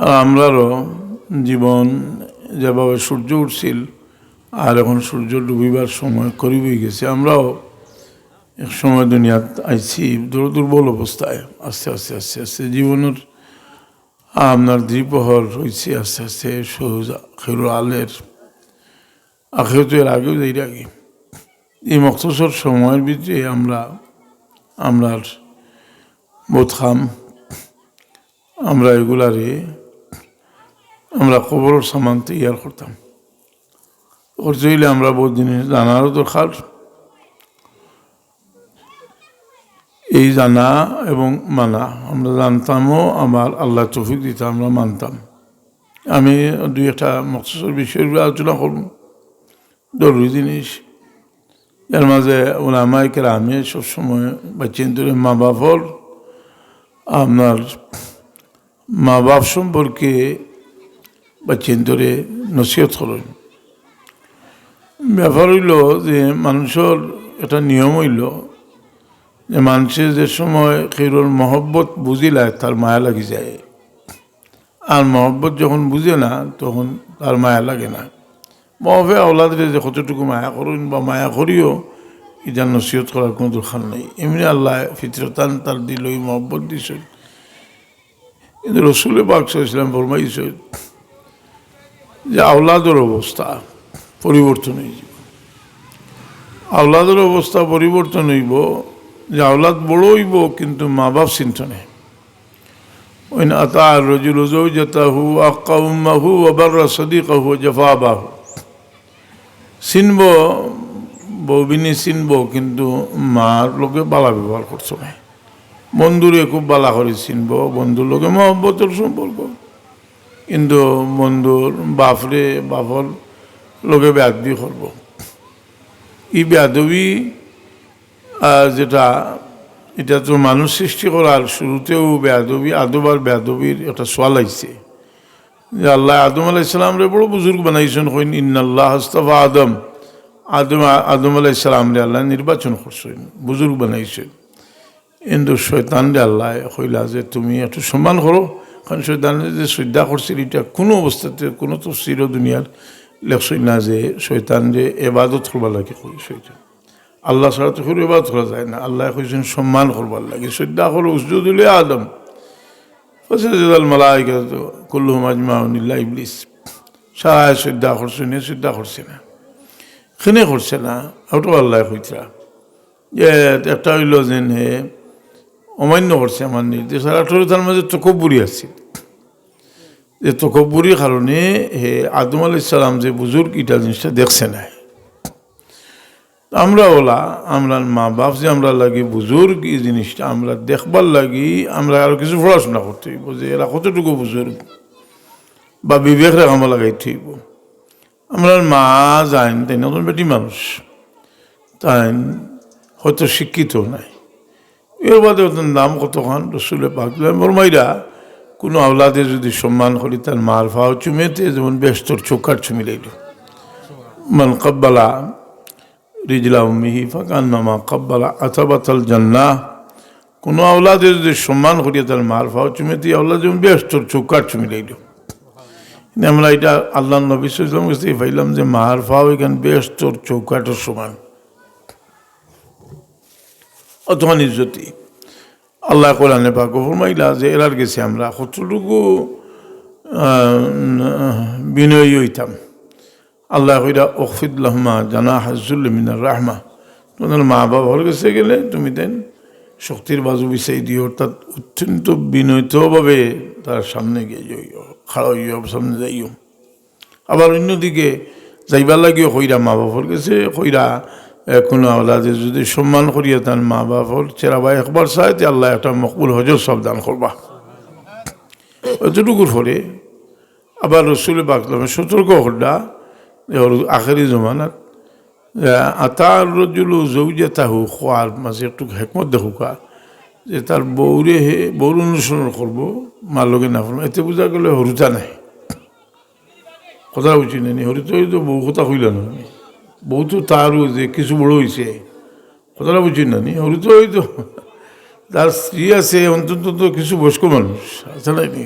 আর আমরারও জীবন যেভাবে সূর্য উঠছিল, আর এখন সূর্য ডুবিবার সময় করিবই গেছে। আমরাও এক সময় দুনিয়াত আইছি, দুর- দুর্বল অবস্থায়। আস্তে আস্তে আস্তে আস্তে জীবনের আপনার দ্বিপ্রহর হয়েছে আস্তে আস্তে সহজ খেরু আলের। আখেও তো এর আগেও যাই আগে এই মক্তসর সময়ের ভিতরে আমরা, আমরার বোধ খাম, আমরা এগুলারে আমরা খবর সামান তৈয়ার করতাম। করতে হইলে আমরা বহুত জিনিস জানারও দরকার। এই জানা এবং মানা, আমরা জানতামও, আমার আল্লাহ তফিক দিতাম আমরা মানতাম। আমি দুই একটা মকসুসের উপরে আলোচনা করব। জরুরি জিনিস। এর মাঝে ওলামাই কেরামে সবসময় বাচ্চেন ধরে মা বাপর আপনার মা বাপ সম্পর্কে বাচ্চেন ধরে নসিহত করেন। ব্যাপার হইল যে মানুষের একটা নিয়ম হইল যে মানুষের যে সময় খেরোর মহব্বত বুঝিলায় তার মায়া লাগি যায়। আর মহব্বত যখন বুঝে না, তখন তার মায়া লাগে না। মহবে আওলাদের যে কতটুকু মায়া করুন বা মায়া করিও এটা নসিহত করার কোনো দরকার নেই। এমনি আল্লাহ ফিতরতান তার দিল মহব্বত দিছে কিন্তু রসুলে বাক্স ইসলাম ফরমাইছে যে আওলাদের অবস্থা পরিবর্তন হয়ে যাবে। আওলাদের অবস্থা পরিবর্তন হইব, যে আওলাদ বড় হইব, কিন্তু মা বাপ চিন্তনে ওইন আতা রজুল জৌজতাহু আক্কা উম্মাহু ওবার সদিকাহু জফাবাহু। চিনব, বৌবিনী চিনব, কিন্তু মার লোকে বালা ব্যবহার করছ না। বন্ধুরে খুব বালা করে চিনব, বন্ধুর লোকে মহব্বতের সম্পর্ক। কিন্তু বন্ধুর বাপরে বাপর লোকে ব্যাধবি করব। এই ব্যাধবি যেটা, এটা তো মানুষ সৃষ্টি করার শুরুতেও বেয়াদবি আদবার বেয়াদবির একটা সোয়াল আইছে। যে আল্লাহ আদম আলাইসালাম রে বড় বুজুর্গ বানাইছেন, কইন, ইন্নাল্লাহ হস্তফা আদম। আদম আদম আলাইসালাম রে আল্লাহ নির্বাচন করছেন, বুজুর্গ বানাইছেন। কিন্তু শৈতান রে আল্লাহ কইলা যে, তুমি একটু সম্মান করো কারণ শৈতানে যে শ্রদ্ধা করছিল, এটা কোনো অবস্থাতে, কোনো তো চির দুনিয়ার লেখসই না যে শৈতান যে এবাদত করবার লাগে শৈতান আল্লাহ ছাড়া তো করে এবাদত করা যায় না। আল্লাহ কইছেন, সম্মান করবার লাগে। শ্রদ্ধা হল উসজুদুল আদম। ফসেজাল মালাইকা তো কুল্লুহম আজমাউনিল্লা ইবলিস। সারা শ্রদ্ধা করছে নিয়ে শ্রদ্ধা করছে না। খেনে করছে না। ওটাও আল্লাহ কইতরা। যে একটা হইল যেন হে অমান্য করছে আমার নির্দেশ আর একটা তার মাঝে তকব্বুরি আছে। যে তকব্বুরির কারণে হে আদম আলাইহিস সালাম যে বুজুর্গ ইটা জিনিসটা দেখছে না। আমরা ওলা, আমরা মা বাপ যে আমরা লাগি বুজুর্গ, এই জিনিসটা আমরা দেখবার লাগি, আমরা আরও কিছু পড়াশোনা করতে হইব যে এরা কতটুকু বুজুর্গ বা বিবেক রেখামা লাগাই থইব আমরা মা যাইন তাই নতুন বেটি মানুষ। তাই হয়তো শিক্ষিত নাই। এর বাদে ওদের নাম কতক্ষণ রসুলে পাক বরমাইরা কোনো আওলাদে যদি সম্মান করি, তার মার ফাও চুমেতে যেমন ব্যস্তর চোখার চুমি লাইল মান কব্বালা রিজলা উম্মিহি ফাকান নামা কব্বালা আতাবাতাল জান্না কোনো আওলাদে যদি সম্মান করি, তার মার ফাও চুমেতে আওলাদ যেমন ব্যস্তর চোখার চুমি লাইল আমরা এটা আল্লাহ নবী সাল্লাম কাছে পাইলাম যে মার ফাও এখান ব্যস্তর চৌকাটের সমান। অথবা ইজ্জতি আল্লাহ কোরআনে পাক ফরমাইলা যে এরার গেছে আমরা, কতটুকু বিনয়ী হইতাম। আল্লাহ কইরা অফিদুল্লাহমা জানা হাজুল মিনার রাহমা। তোমাদের মা বাবার কাছে গেলে তুমি দেন শক্তির বাজু বিছাই দিও, অর্থাৎ অত্যন্ত বিনয়িতভাবে তার সামনে গিয়ে যাইও খাড়া হইও সামনে যাইও। আবার অন্যদিকে যাইবার লাগিও, কইরা মা বাবার কাছে কইরা কোনো আওলাদে যদি সম্মান করিয়া তার মা বাবার চেরা বা একবার চায়, তে আল্লাহ একটা মকবুল হজর সব দান করবা। এতটুকুর ফলে আবার রসুল বাকলামে সতর্ক হড্ডা আখেরি জমানাত। আতার রজুল জৌজে তাহু খোয়ার মাঝে একটু হেকমত দেখুকা, যে তার বৌরে হে বৌর অনুসরণ করব, মার লগে না করব, এতে বোঝা গেলে হরুতা নাই। কথা বুঝি না হরিত বউ কথা কইল না। তো তারও যে কিছু বড় হয়েছে কথাটা বুঝি না নি? হরিত হয়তো তার স্ত্রী আছে, অন্তত তো কিছু বয়স্ক মানুষ, আছে না নি?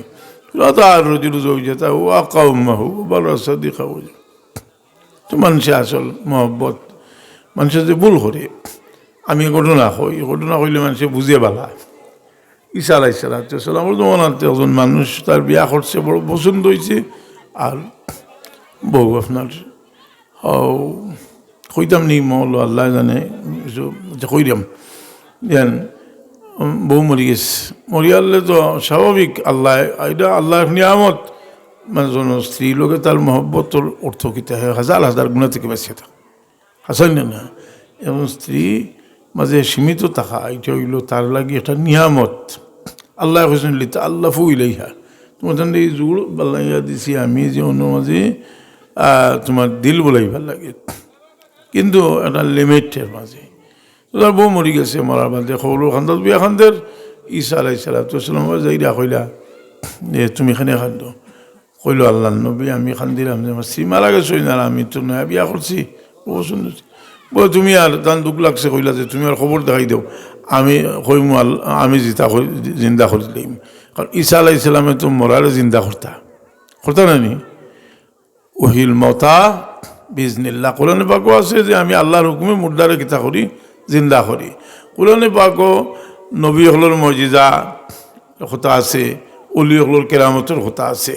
আর রজুল জৌজতা ও আকা উম্মাহু বল সদিকা তো মানুষে আসল মহব্বত, মানুষে যে ভুল করে, আমি ঘটনা কই ঘটনা কইলে মানুষে বুঝে বালা। ঈসা আলাই সালাম জমানাতে একজন মানুষ তার বিয়া করছে, বড় পছন্দ হয়েছে আর বউ আপনার কইতাম নি মল আল্লাহ জানে আচ্ছা, কইরাম দেন বউ মরি গেছে মরিয়ালে তো স্বাভাবিক আল্লাহ এটা আল্লাহর নিয়ামত মানে জন স্ত্রী লোকে তার মহব্বতর অর্থ কিতে হয় হাজার হাজার গুণা থেকে বেঁচে থাকা হাসান না এবং স্ত্রী মাঝে সীমিত থাকা এটা হইল তার লাগি একটা নিয়ামত আল্লাহ হোসেন লিতা আল্লাহ ফু ইলাইহা তোমার এই জোর বাল্লাইয়া দিছি আমি যে অন্য মাঝে তোমার দিল বলাই ভালো লাগে। কিন্তু একটা লিমিটের মাঝে। তার বউ মরি গেছে, মরার বাদে সৰু খান্দাত, বিয়া খান্দের ঈশা আলাই সালাম যাই দিয়া কইলা যে তুমি খানে খান্দ। কইল, আল্লাহ নবী, আমি খান্দিলাম যে আমার শ্রী মারা গেছো না আমি তো নয়া বিয়া করছি ও শুনেছি বলে তুমি আর তান দুঃখ লাগছে কইলা যে তুমি আর খবর দেখাই দেও আমি কইমু আমি জিতা জিন্দা করে দিলাম কারণ ঈসা আলাই সালামে তো মরারে জিন্দা করতা করতা না নি ওহিল মতা বিজনিল্লা কোরআনে পাকও আছে যে আমি আল্লাহর হুকুমে মুর্দারে কিতা করি, জিন্দা করি। কোরআনে পাকও নবী হলর মজিজা কথা আছে, অলি হলর কেরামতের কথা আছে।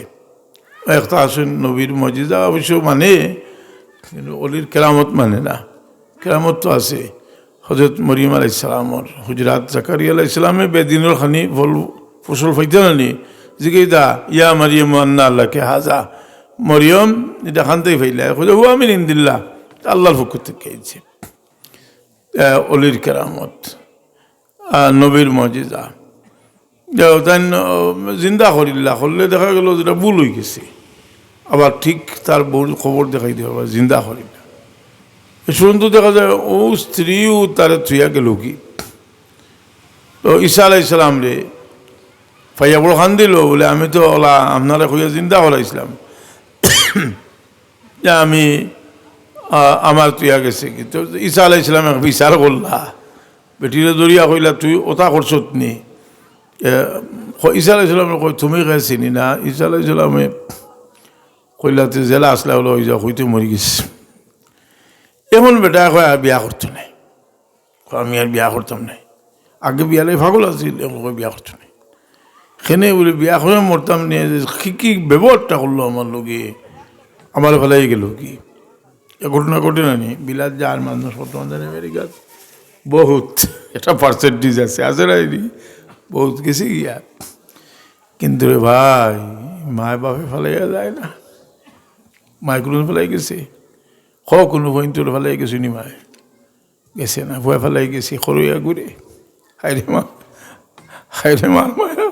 একটা আছে নবীর মজিজা অবশ্য মানে কিন্তু অলির কেরামত মানে না। কেরামত তো আছে। হজরত মরিম আলাই ইসলামর হুজরাত জাকারি আলাই ইসলামে বেদিনের খানি ফল ফসল ফাইতে নানি জিগেইদা ইয়া মারিয়াম আন্না আল্লাহকে হাজা। মরিয়ম, এটা খানতেই ফাইলা। খুঁজে হু আমি নিন্দিল্লা আল্লাহর পক্ষ থেকে গেছে অলির কেরামত। নবীর মজিদা তাই জিন্দা করিল্লা। করলে দেখা গেল যেটা ভুল হয়ে গেছে। আবার ঠিক তার বউ খবর দেখাই দিয়ে আবার জিন্দা করিল্লা। শুনতো দেখা যায়, ও স্ত্রীও তার থুইয়া গেল কি? তো ঈসা আলাই ইসলাম রে, ফাইয়া বড় খান দিল? বলে, আমি তো ওলা, আপনারা কইয়া জিন্দা করাইছিলাম। যে আমি আমার তুইয়া গেছে কি? তো ঈসা আলাই ইসলাম বিচার করলা বেটিরে দরিয়া কইলা, তুই ওটা করছত নি? ঈসা আলাই ইসলামে কই তুমি কে চিনি না? ঈসা আলাই ইসলামে কইলা, তুই জেলা আসলে হলো ওই যা হইতে মরি গেছি। এখন বেটা কয় আর বিয়া করতো নাই? আমি আর বিয়া করতাম নাই। আগে বিয়ালে ফাগল আছিল এখন বিয়া করতো নাই। সেনে বলে, বিয়া করে মরতাম নিয়ে কি কি ব্যবহারটা করল আমার লোকে? আমার ফেলাই গেল কি? ঘটনা ঘটে না নি? বিলাত যার মানুষ বর্তমান আমেরিকাত বহুত, এটা পার্সেন্টেজ আছে আছে না বহুত গেছে গিয়া কিন্তু রে ভাই, মায় বাপে ফেলাইয়া যায় না। মায় কোনো ফেলাই গেছে? খ কোনো বইন তোর ফেলাই গেছি নি মায়? গেছে না, ভয় ফেলাই গেছি, সরুয়া ঘুরে। হাইরে মা হাইরে মা, মায়া।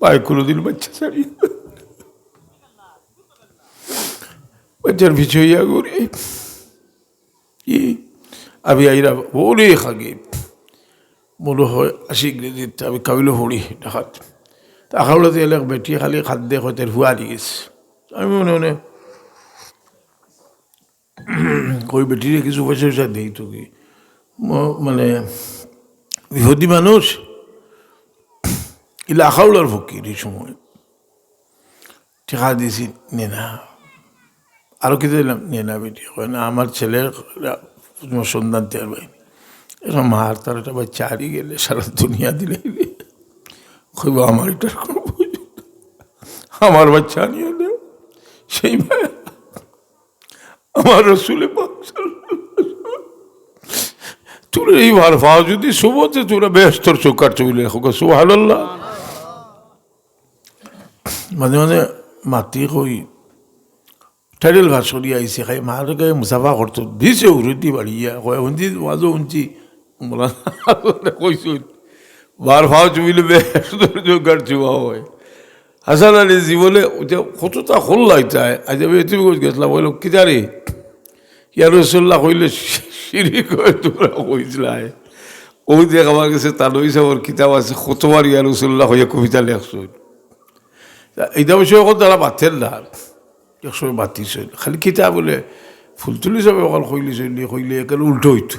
পায়ে কোনোদিন বাচ্চা ছাড়িয়ে বাচ্চার পিছু হইয়া কি আমি আইরা বলে খাগে মনে হয় আশি গ্রেডিট আমি কাবিলো হরি দেখাত আখাউলাতে এলাক বেটি খালি খাদ্য হয়তো হুয়া দি গেছে আমি মনে মনে কই বেটিরে কিছু পয়সা পয়সা দিই তো কি মানে বিহদি মানুষ ইলা আখাউলার ফকির এই সময় ঠেকা দিয়েছি নে না আরও কিছু দিলাম নে না বেটি হয় না, আমার ছেলের সন্ধান দেওয়ার বাইনি এরকম মার তার একটা বাচ্চা হারিয়ে গেলে সারা দুনিয়া দিলে। কইব আমার এটার এটা আমার বাচ্চা আনিয়ে দেও সেই ভাই আমার রসুলে তোর এই ভার ভাও যদি শুভতে তোরা বেশ তোর চোখার চুলে সুহাল মাঝে মাঝে মাতি কই টাইটেল ভার সরি আইসে খাই মার গায়ে মুসাফা করতো দিছে উরুতি বাড়িয়া কয় উঞ্চি ওয়াজো উঞ্চি বলা কইছো বার ভাও চুবিলে চোখার চুয়া হয় হাসান আলী জীবনে কতটা হল লাগতায় আজ আমি তুমি গেছিলাম বলল কি জানি ইয়া রসুল্লাহ কইলে সিঁড়ি কয়ে তোমরা কইছিলাই ওই দেখ আমার কাছে তানই সাহর কিতাব আছে কতবার ইয়া রসুল্লাহ হইয়া কবিতা লেখছো এইটা বিষয়ে তারা বাথের না একসময় বাতিছিল খালি কিতাব বলে ফুল তুলি যাবে অকল কইলি চলি কইলে একেবারে উল্টো হইতো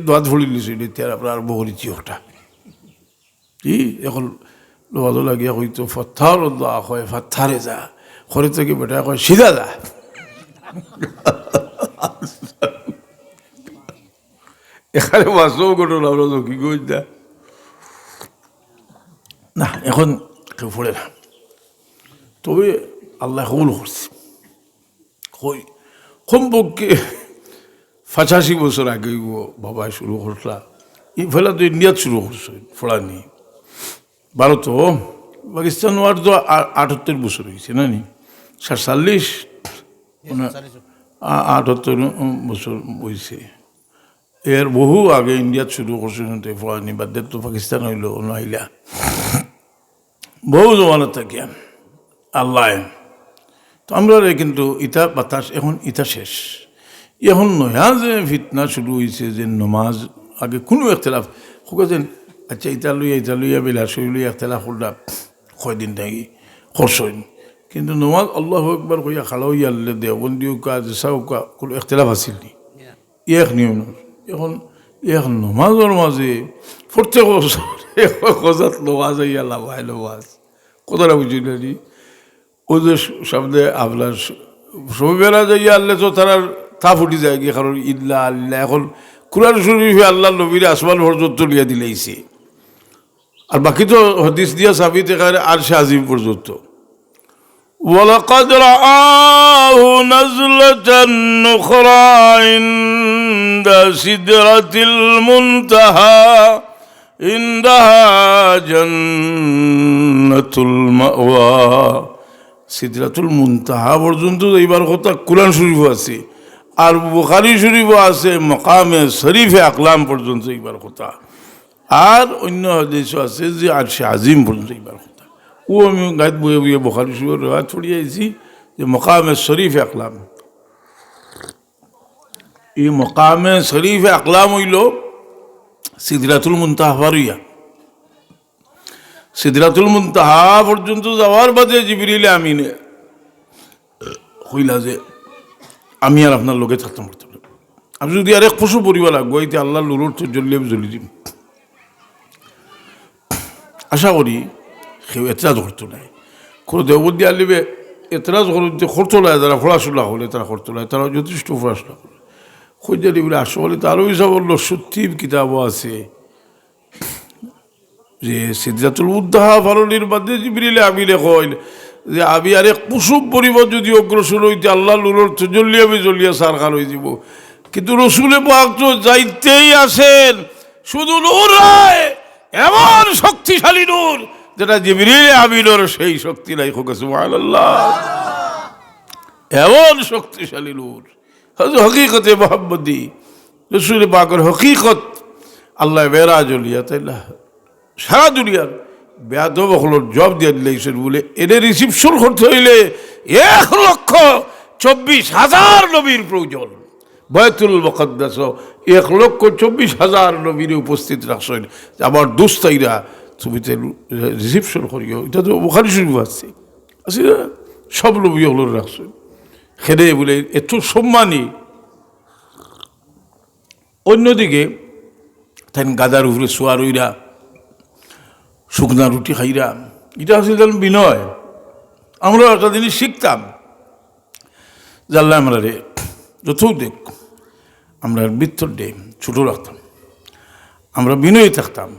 দোয়াত ফুলি চলি এতিয়া আপনার আরম্ভ করেছি ওটা কি এখন লোহাদো লাগিয়া কইতো ফথার দোয়া কয় ফাথারে যা খরে থেকে বেটা কয় সিধা যা এখানে বাস্তব ঘটনা আমরা কি কই দা না এখন কেউ পড়ে না তবে আল্লাহ কবুল করছে। কই? কমপক্ষে পঁচাশি বছর আগে বাবা শুরু করলা। এই ফেলা তো ইন্ডিয়াত শুরু করছে ফোড়ানি ভারত পাকিস্তান ওয়ার তো আটাত্তর বছর হয়েছে না নি? সাতচল্লিশ? আটাত্তর বছর হয়েছে এর বহু আগে ইন্ডিয়াত শুরু করছে ফোড়ানি বাদ তো পাকিস্তান হইল নাইলা বহু জমানত থাকিয়া, আল্লাহ তো আমরা রে কিন্তু ইটা বাতাস এখন ইটা শেষ। এখন নয়া যে ফিতনা শুরু হয়েছে যে নমাজ আগে কোনো একতলাফ যেন আচ্ছা ইটা লইয়া ইটা লইয়া বেলা শুই লইয়া একতলাফ করলাম কয়দিন থাকি খরচইন কিন্তু নমাজ আল্লাহ একবার কইয়া খালা হইয়া আল্লে দেওবন্দিও কা জেসাও কা কোনো একতলাফ আছিল নি। এক নিয়ম নয়। এখন এক নমাজের মাঝে প্রত্যেক বছর খোঁজাত নমাজ হইয়া লাভাই নমাজ কথাটা বুঝিলেন নি ও যে সামনে আপনার সবেলা যাইয়া আনলে তো তারা তা ফুটি যায় গিয়ে কারণ ইল্লা আল্লাহ এখন কুরআন শরীফে আল্লাহ নবীর আসমান পর্যন্ত লিয়া দিলেইছে আর বাকি তো হদিস দিয়া সাবিত এখানে আর সে আজিম পর্যন্ত ولقد رآه نزلة أخرى عند سدرة المنتهى عندها جنة المأوى সিদরাতুল মুনতাহা পর্যন্ত এইবার কথা কোরআন শরীফ আছে, আর বুখারি শরীফও আছে, মকামে শরীফে আকলাম পর্যন্ত এইবার কথা। আর অন্য হাদিসও আছে যে আর সে আজিম পর্যন্ত এইবার কথা। ও আমি গাইত বয়ে বয়ে বুখারি শরীফের রেওয়াজ ছড়িয়ে আইছি যে মকামে শরীফে আকলাম। এই মকামে শরীফে আকলাম হইল সিদরাতুল মুনতাহা পারইয়া সিদরাতুল মুনতাহা পর্যন্ত যাওয়ার বাদে জিবিরিলে আমিনে। হইলা যে, আমি আর আপনার লোকে থাকতাম করতে পারব আমি যদি আর এক পশু পরিবার লাগবো, এতে আল্লাহ লুরুর তো জ্বলিয়ে আমি জ্বলি দিম। আশা করি কেউ এতরাজ করতো নাই। কোনো দেবদ্দি আলিবে এতরাজ করতে খরচ লাগে যারা পড়াশোনা হলে তারা খরচ লাগে তারা যথেষ্ট পড়াশোনা করে। খোঁজারি বলে আসলে তারও হিসাব বলল সত্যি কিতাবও আছে। যে সিদ্ধাতুল উদ্দাহা ফারলির বাদে জিবরিলে আমিরে কইল যে আমি আর কুসুম পরিবার যদি অগ্রসর হইতে আল্লাহ লুলোর জ্বলিয়ে আমি জ্বলিয়ে সার খার হয়ে যাব কিন্তু রসুলে পাক যাইতেই আসেন, শুধু নূর নয় এমন শক্তিশালী নূর, যেটা জিবরিলে আমিনোর সেই শক্তি নাই হোক আল্লাহ এমন শক্তিশালী নূর। হকিকতে মোহাম্মদি, রসুল পাকের হকিকত আল্লাহ বেড়া জ্বলিয়া তাই না সারা দুনিয়ার বেয়াদব হলোর জব দিয়ে দিলেছেন বলে, এদের রিসিপশন করতে হইলে এক লক্ষ চব্বিশ হাজার নবীর প্রয়োজন। বয়তুল মকদ্দাস, এক লক্ষ চব্বিশ হাজার নবীর উপস্থিত রাখছেন। আমার দুস্তাইরা, তুমি তো রিসিপশন করিও, এটা তো ওখানে শুরু আছে। আছে না? সব নবী হলোর রাখছেন। খেদে বলে এত সম্মানী। অন্যদিকে তেন গাদার উপরে শোয়ার ওইরা শুকনা রুটি খাইরা এটা আসলে যেন বিনয়। আমরা একটা জিনিস শিখতাম। জানলাম আমরা রে যত দেখ, আমরা বৃত্তর ডে ছোটো রাখতাম। আমরা বিনয়ী থাকতাম।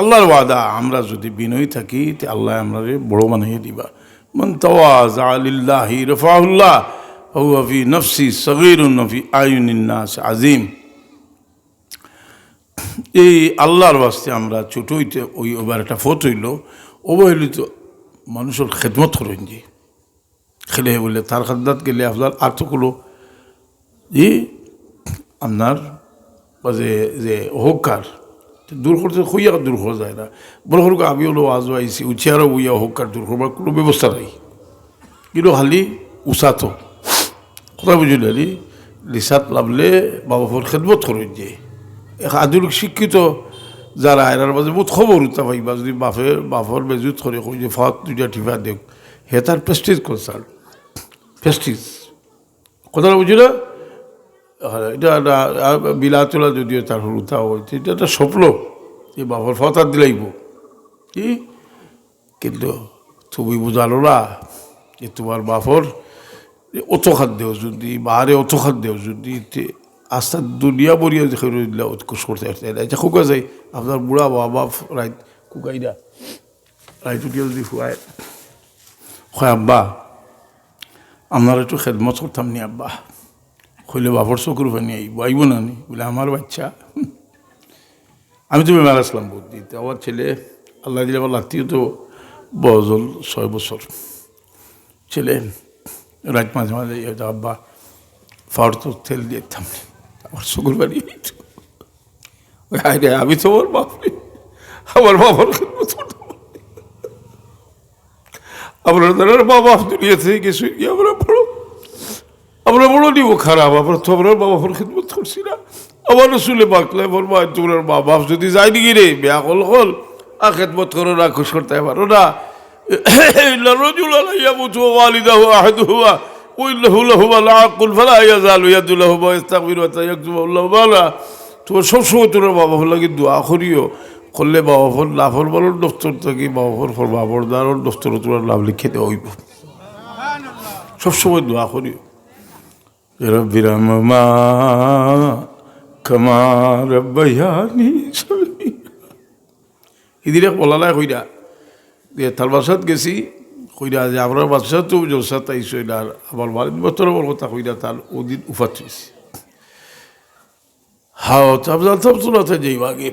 আল্লাহর ওয়াদা, আমরা যদি বিনয়ী থাকি, তে আল্লাহ আমরা রে বড় বানিয়ে দিবা। মন তওয়াজ আলিল্লাহি রফাউল্লাহ হুয়া ফি নফসি সগীরুন নফি আয়ুনিন নাস আজিম এই আল্লাহর বাস্তে আমরা ছোট হইতে ওই ওবার একটা ফত হইল, ও হইল তো মানুষের খেদমত করেন যে খেলে বলে, তার খাদ্দাত গেলে আপনার আর্থকুলো জি, আপনার যে যে অহংকার দূর করতে হইয়া দূর করা যায় না। বড় সরু আমি হলো আজ আইসি উচিয়ারও বইয়া অহংকার দূর করবার কোনো ব্যবস্থা নাই। কিন্তু খালি উচাতো কথা বুঝলি লিসাত লাভলে বাবাফর খেদমত করেন যে আধুনিক শিক্ষিত যারা এরার মাঝে বহুত খবর উঠতে পাইবা যদি বাপের বাপর বেজুত করে কই যে ফাত দুইটা টিফা দেখ। হে তার প্রেস্টিজ কনসার্ট প্রেস্টিজ কথাটা বুঝি না হ্যাঁ, এটা একটা বিলাতলা যদিও তার উঠা হয়েছে এটা একটা স্বপ্ন যে বাপর ফতার দিলাইব কি? কিন্তু তুমি বুঝালো না যে তোমার বাপর অত খাদ্য যদি বাহারে অত খাদ্য যদি আস্তা দুনিয়া বরিয়া দেখে রইলা উৎকর্ষ করতে না এটা খুকা যাই আপনার বুড়া বাবা রাইত কুকাই না রাইত উঠিয়ে যদি ফুয়ায় হয় আব্বা আপনার একটু খেদমত করতাম নি আব্বা কইলে বাপর চকুর পানি আইব আইব না নি বলে আমার বাচ্চা আমি তো বেমার আসলাম বুদ্ধি তো আমার ছেলে আল্লাহ দিলে আমার লাত্তিও তো বজল ছয় বছর ছেলে রাত মাঝে মাঝে আব্বা ফাওয়ার তো তেল দিয়ে না। আমার শুকুর বাড়ি হইতো আরে আমি তো আমার বাপরে আমার বাবার আমরা বড় আমরা বড় নিব খারাপ আমরা তো আমরা খেদমত করছি না আমার শুনে বাকলে আমার মা তোমার মা বাপ যদি যাই নাকি রে বেয়া হল হল আর খেদমত করো না খুশ করতে পারো না রজুল আলাইয়া বুঝব আলিদা হুয়া আহেদ হুয়া أحدهما وإنه لهما العاقل فلا يزال يد لهما يستغفر حتى يكتب الله مالا তোমার সবসময় তোমার বাবা ফোর লাগে দোয়া করিও করলে বাবা ফোর লাভর বলর দফতর থেকে বাবা ফোর ফোর বাবর দারর দফতর তোমার লাভ লিখে দেওয়া হইব সবসময় দোয়া করিও رب رحمهما كما ربياني صغيرا ইদিরে বলালাই কইরা যে তার বাসাত গেছি কইরা যে আপনার বাসা তো জলসাত আইসো এটা আমার বাড়ির বছর বড় কথা কইরা তার ওদিন উফাত হয়েছে হাও তারপর সব শোনাতে যাই আগে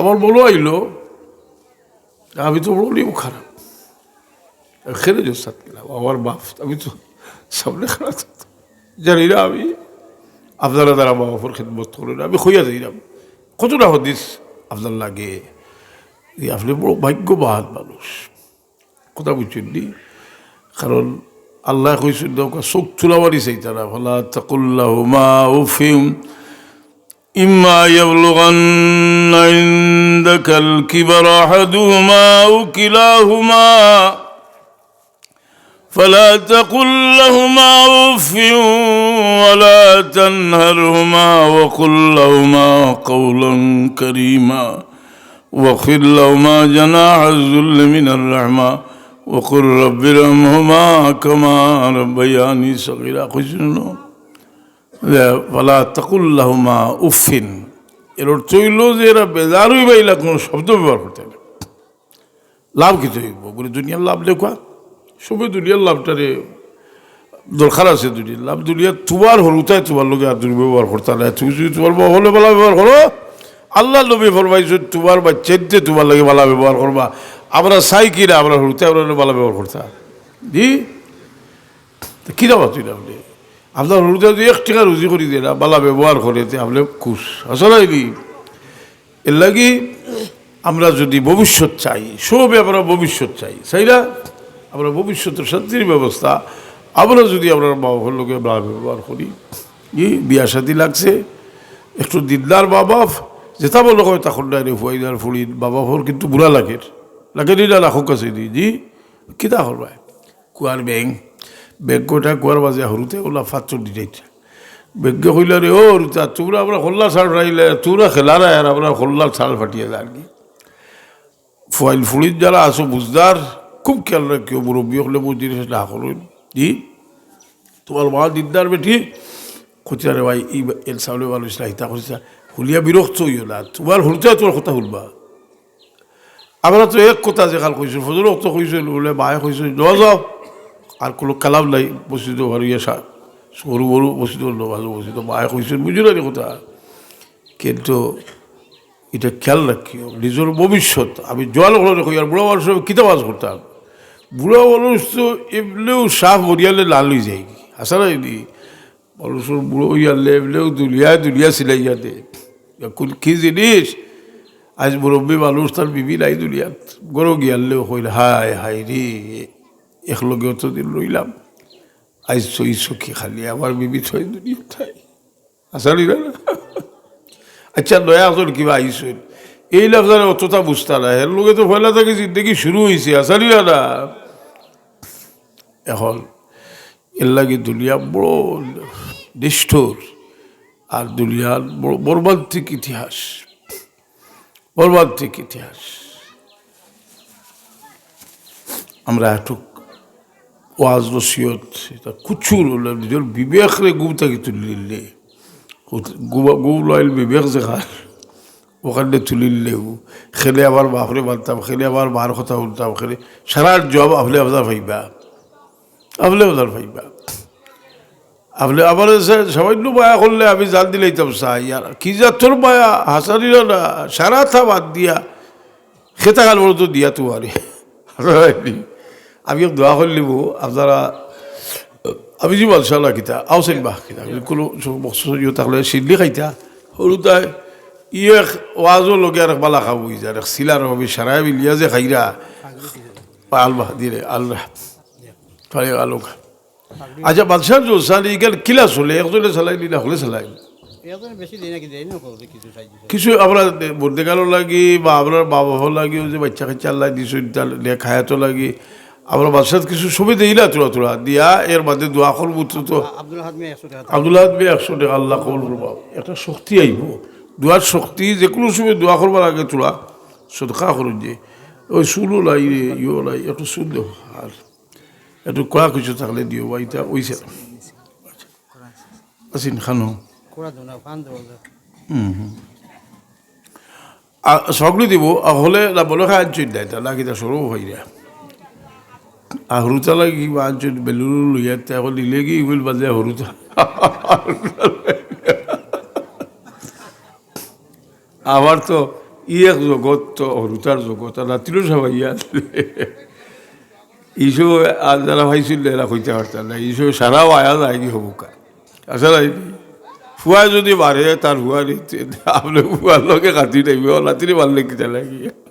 আমার বলো আইলো, আমি তো বলি খারাপ। খেলে জলসাত গেলাম, আমার বাপ, আমি তো সামনে খারাপ জানি না আমি আপনারা দ্বারা বাবাফর খেদমত করেন আমি হইয়া যাইলাম। কতটা হদিস আপনার লাগে? আপনি বড় ভাগ্যবান মানুষ। কথা বুঝছেন নি কারণ আল্লাহ কইছেন নৌকা চোখ চুলাবারই চাই তারা ফলা তাকুল্লাহ মা উফিম إما يبلغن عندك الكبر أحدهما أو كلاهما فلا تقل لهما اف ولا تنهرهما وقل لهما قولا كريما واخفض لهما جناح الذل من الرحمة وقل رب ارحمهما كما ربياني صغيرا খুশনো فلا تقل لهما اف এর অর্থ হইল যে এরা বেজারই বাইলা কোনো শব্দ ব্যবহার করতে হবে লাভ কিছু হইব বলে দুনিয়ার লাভ লেখা সবে দুনিয়ার লাভটারে দরকার আছে দুনিয়ার লাভ দুনিয়া তোমার হলুতায় তোমার লোকে আর দুর্ব্যবহার করতে না তুমি যদি তোমার হলে বলা ব্যবহার করো আল্লাহ নবী ফরমাইছো তোমার বাচ্চাতে তোমার লাগে বালা ব্যবহার করবা আমরা চাই কি না আমরা হলুতে আমরা বালা ব্যবহার করতাম জি কী দাবা তুই না আপনি আপনার হলুদে যদি এক টাকা রুজি করি দিয়ে না, বালা ব্যবহার করে আপনি খুশ আসলে এর লাগি আমরা যদি ভবিষ্যৎ চাই, সবে আমরা ভবিষ্যৎ চাই চাই না? আমরা ভবিষ্যতের শান্তির ব্যবস্থা, আমরা যদি আমরা বাবা লোকে বা ব্যবহার করি, ই, বিয়া সাথী লাগছে, একটু দিদার বাবা, যেটা বলো হয় তখন ডাইরে ফুয়াইদার ফুড়ির বাবা হর কিন্তু বুড়া লাগের। লাগে দিলা রাখুক আছে দি জি? কিতা হরবাই কুয়ার ব্যাং ব্যাগ গোটা কুয়ার বাজে হরুতে ওলা ফাচর দিতে বেগ্য কইলা রে ও রুতা তোমরা আমরা হল্লা ছাড় রাইলে খেলা রায় আর আমরা হল্লা ছাড় ফাটিয়ে যায় আর কি। ফয়েল ফুড়ির যারা আসো বুঝদার খুব খেয়াল রাখিও মুরব্বী হলে বুঝি সেটা হলেন জি? তোমার মা দিদার বেটি খুঁজছে রে ভাই এই এল সামনে ভালো ইসলাহিতা খুঁজছে হুলিয়া বিরক্ত হইও না তোমার হুলতে তোমার কথা শুনবা। আমরা তো এক কথা যে কাল কইছিল ফজল তো কইছিল বলে মায়ে কইছিল ল যাও আর কোনো কালাম নাই বসিত ইয়ে সা সরু বড়ু বসিত ভালো বসিত মায়ে কইছিল বুঝলো না কথা কিন্তু এটা খেয়াল রাখিও নিজের ভবিষ্যৎ আমি জল হলো কই আর বুড়া মানুষ কিতা বাজ করতাম বুড়া মানুষ তো এমনিও সাফ মরিয়ালে লাল হয়ে যায় আসা না এদি মানুষের বুড়ো ইয়ালে এমনিও দুলিয়া দুলিয়া সিলাইয়া এখন কি জিনিস আজ মুরব্বী মানুষ তার বিবি নাই দুলিয়াত গরো গিয়ালেও কইলে হাই হাই রে একলগে অতদিন রইলাম। আজ সই সখী খালি, আমার বিবি ছয় দুনিয়া ঠাই আসালি না? আচ্ছা দয়া আসল কিবা আহিছিল এই লাফজারে অতটা বুঝতা না এর লোকে তো পয়লা থেকে জিন্দগি শুরু হয়েছে আসালি না? এখন, এর লাগে দুনিয়া বড় নিষ্ঠুর, আর দুনিয়ার বড় বর্বান্তিক ইতিহাস। বর্বান্তিক ইতিহাস। আমরা একটু ওয়াজ নসিয়ত এটা কুচুর নিজের বিবেকরে গু থেকে তুলিলে? গু লইল বিবেক যেখান ওখানে তুলিলেও। খেলে আবার বাপরে বানতাম খেলে আবার বার কথা বলতাম খেলে সারা জব আফলে আবদার ভাইবা। আফলে আবদার ভাইবা। আপনি আমার সামান্য মায়া করলে আমি জান দিলাইতাম চাই। আর কি যা তোর মায়া হাসানিল না, সারা থা বাদ দিয়া, খেতা কাল বড় তো দিয়া তো আরে। আমি দোয়া করলিব আপনারা, আমি যে মালশাল্লাহ কিতা আওসেন বাহ কিতা কোনো বস্তু থাকলে সিডলি খাইতা। সৰু তাই, ই এক ওয়াজও লগে আর বালা খাব যার সিলার হবে সারাই বিলিয়া যে খাইরা আলবাহ দিলে আল্লাহ আলোক আচ্ছা বাদশাহ জোসান ইগাল কিলা চলে? একজনে চালাই নিলা হলে চালাই। না কিছু সাহায্য কিছু আপনার লাগি বা আপনার বাবা লাগিও যে বাচ্চা কাচ্চা আল্লাহ দিছো খায়াতো লাগি। আপনার বাদশাহ কিছু সবই দিলা তোরা তোরা। দিয়া এর বাদে দোয়া করব তো তো আব্দুল হাদমে একশো টাকা। একশো টাকা আল্লাহ কবল করব একটা শক্তি আইব। দোয়ার শক্তি যে কোনো সময় দোয়া করবার আগে তোলা সদকা করুন যে। ওই চুলও লাই ইও লাই একটু দেও আর একটু কড়া কিছু থাকলে দিও বা ইটা ওইছে আসিন খানো সগলি দিব হলে বলে খাই আনচুন দেয় তা লাগি তা সরু হয়ে যায় আর হরুতা লাগি বা আনচুন বেলুর লইয়া তে এখন দিলে কি বল বাজে হরুতা আমার তো ই এক জগৎ তো হরুতার জগৎ আর রাত্রিও সবাই ইয়া ইসো আর যারা ভাইছিল এরা কইতে পারতাম না। ইসো সারাও আয়া যায় কি হব কা? আসলে ফুয়া যদি বাড়ে, তার ফুয়া আপনি ফুয়ার লোকে কাটি নেবি ও রাত্রি বাড়লে কি লাগে